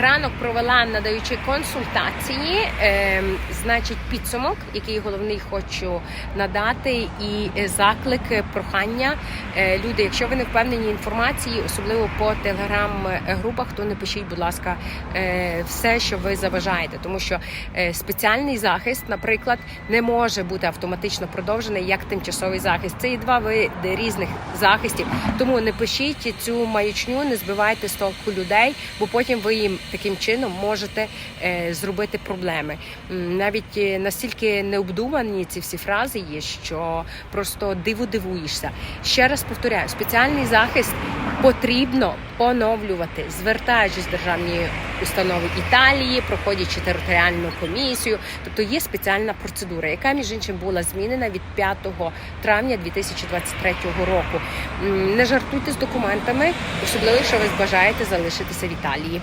Ранок провела надаючи консультації, е, значить, підсумок, який головний хочу надати, і е, заклик, е, прохання. Е, люди, якщо ви не впевнені інформації, особливо по телеграм-групах, то не пишіть, будь ласка, е, все, що ви заважаєте, тому що е, спеціальний захист, наприклад, не може бути автоматично продовжений як тимчасовий захист. Це є два види різних захистів. Тому не пишіть цю маячню, не збивайте з толку людей, бо потім ви їм таким чином можете е, зробити проблеми. Навіть е, настільки необдумані ці всі фрази є, що просто диву дивуєшся. Ще раз повторяю, спеціальний захист потрібно поновлювати, звертаючись в державні установи Італії, проходячи територіальну комісію. Тобто є спеціальна процедура, яка між іншим була змінена від 5 травня 2023 року. Не жартуйте з документами, особливо якщо ви бажаєте залишитися в Італії.